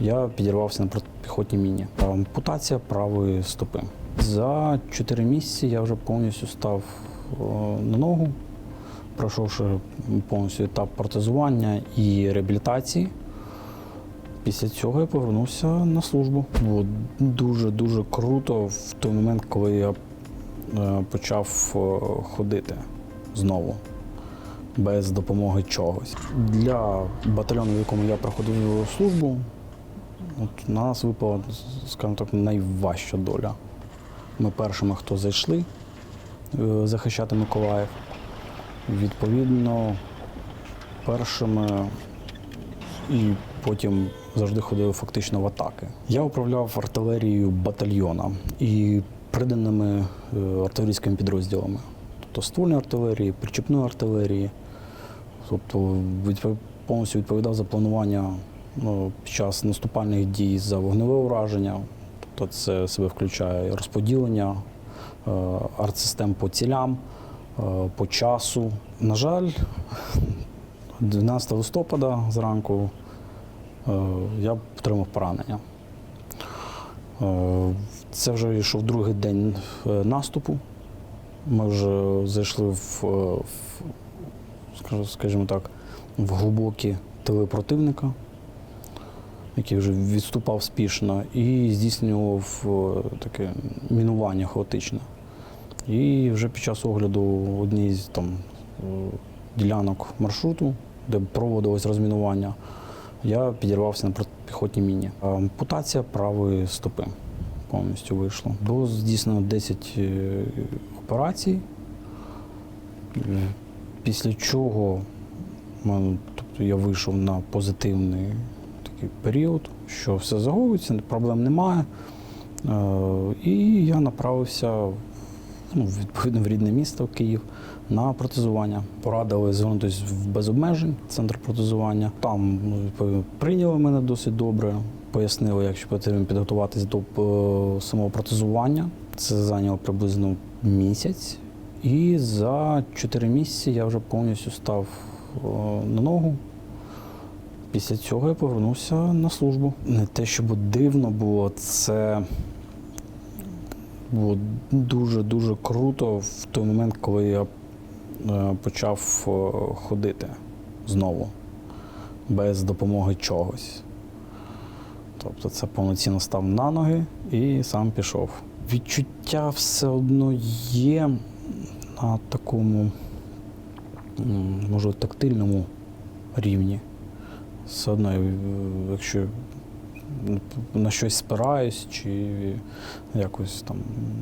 я підірвався на протипіхотній міні. Ампутація правої стопи. За 4 місяці я вже повністю став е, на ногу, пройшовши повністю етап протезування і реабілітації. Після цього я повернувся на службу. Було дуже-дуже круто в той момент, коли я е, почав е, ходити знову, без допомоги чогось. Для батальйону, в якому я проходив службу, от на нас випала, скажімо так, найважча доля. Ми першими, хто зайшли е, захищати Миколаїв. Відповідно, першими і потім завжди ходили фактично в атаки. Я управляв артилерією батальйона і приданими е, артилерійськими підрозділами, тобто ствольної артилерії, причепної артилерії, тобто повністю відповідав за планування ну, під час наступальних дій за вогневе ураження. Тобто це себе включає розподілення е, артсистем по цілям, е, по часу. На жаль, 12 листопада зранку е, я отримав поранення. Це вже йшов другий день наступу. Ми вже зайшли в, в скажімо так, в глибокі тили противника, який вже відступав спішно, і здійснював е, таке мінування хаотичне. І вже під час огляду однієї з там е, ділянок маршруту, де проводилось розмінування, я підірвався на протипіхотній міні. Ампутація правої стопи повністю вийшла. Було здійснено 10 е, операцій, після чого тобто я вийшов на позитивний такий період, що все загоюється, проблем немає. Е, І я направився ну, відповідно в рідне місто Київ на протезування. Порадили звернутися в без обмежень, центр протезування. Там ну, прийняли мене досить добре, пояснили, як що потрібно підготуватись до е, самого протезування. Це зайняло приблизно місяць. І за 4 місяці я вже повністю став е, на ногу. Після цього я повернувся на службу. Не те, щоб дивно було, це було дуже-дуже круто в той момент, коли я е, почав е, ходити знову, без допомоги чогось. Тобто це повноцінно став на ноги і сам пішов. Відчуття все одно є на такому, може, тактильному рівні. Все одно, е, якщо на щось спираюсь чи якось там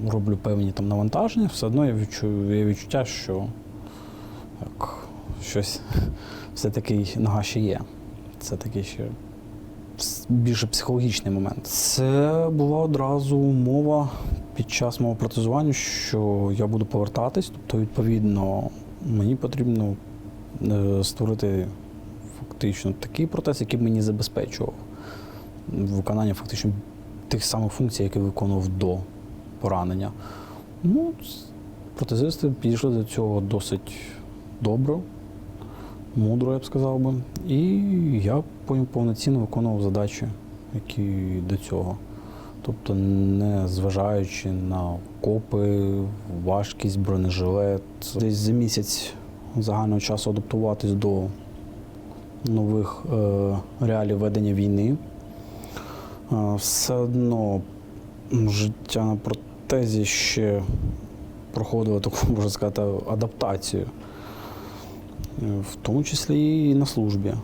роблю певні там навантаження, все одно я відчую є відчуття, що як щось все-таки нога ще є. Це такий ще більше психологічний момент. Це була одразу умова під час мого протезування, що я буду повертатись, тобто, відповідно, мені потрібно е, створити фактично такий протез, який мені забезпечував виконання фактично тих самих функцій, які виконував до поранення. Ну, протезисти підійшли до цього досить добре, мудро, я б сказав би. І я повноцінно виконував задачі, які до цього. Тобто, не зважаючи на копи, важкість, бронежилет. Десь за місяць загального часу адаптуватись до нових е, реалій ведення війни. Е, Все одно життя на протезі ще проходило таку, можна сказати, адаптацію, в тому числі і на службі.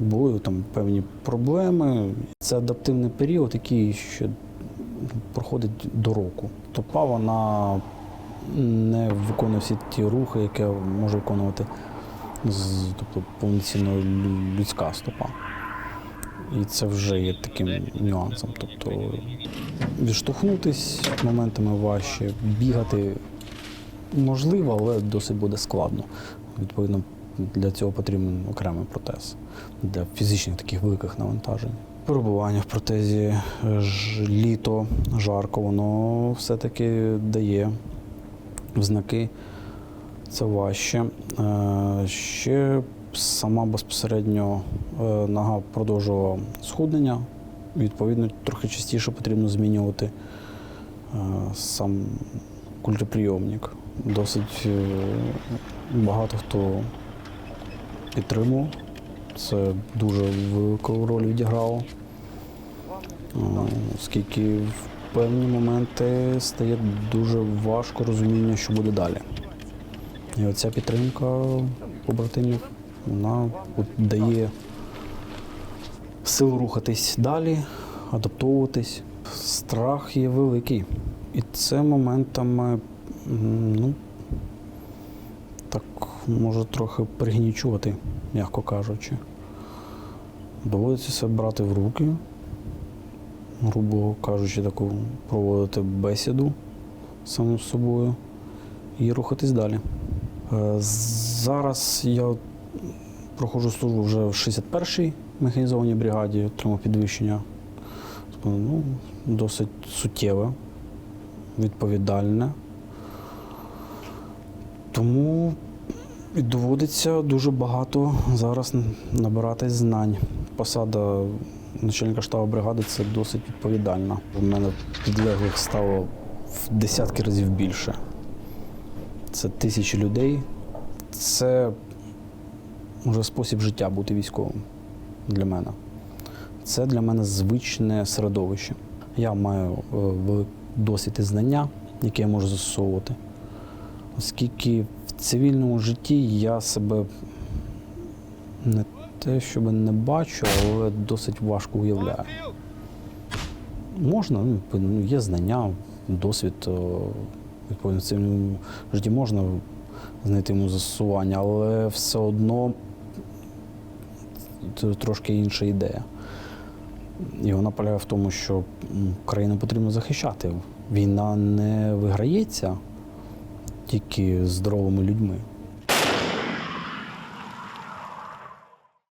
Були там певні проблеми. Це адаптивний період, який ще проходить до року. Топа вона не виконує всі ті рухи, які може виконувати тобто, повноцінно людська стопа. І це вже є таким нюансом. Тобто відштовхнутись моментами важче, бігати можливо, але досить буде складно. Відповідно, для цього потрібен окремий протез для фізичних таких великих навантажень. Перебування в протезі ж, літо, жарко, воно все-таки дає знаки. Це важче. Е, Ще сама безпосередньо е, нога продовжувала схуднення. Відповідно, трохи частіше потрібно змінювати е, сам культоприйомник. Досить багато хто підтримував. Це дуже велику роль відіграло, оскільки в певні моменти стає дуже важко розуміння, що буде далі. І оця підтримка побратимів, вона дає сил рухатись далі, адаптовуватись. Страх є великий. І це моментами, ну, так може трохи пригнічувати, м'яко кажучи. Доводиться себе брати в руки, грубо кажучи, таку проводити бесіду самим собою і рухатись далі. Е, Зараз я проходжу службу вже в 61-й механізованій бригаді, отримав підвищення. Ну, досить суттєве, відповідальне. Тому доводиться дуже багато зараз набирати знань. Посада начальника штабу бригади це досить відповідальна. У мене підлеглих стало в десятки разів більше. Це тисячі людей. Це вже спосіб життя бути військовим для мене. Це для мене звичне середовище. Я маю е, досвід і знання, які я можу застосовувати. Оскільки в цивільному житті я себе не те, щоб не бачу, але досить важко уявляю. Можна, ну, є знання, досвід, відповідно, в цивільному житті можна знайти йому застосування, але все одно це трошки інша ідея. І вона полягає в тому, що країну потрібно захищати. Війна не виграється тільки здоровими людьми.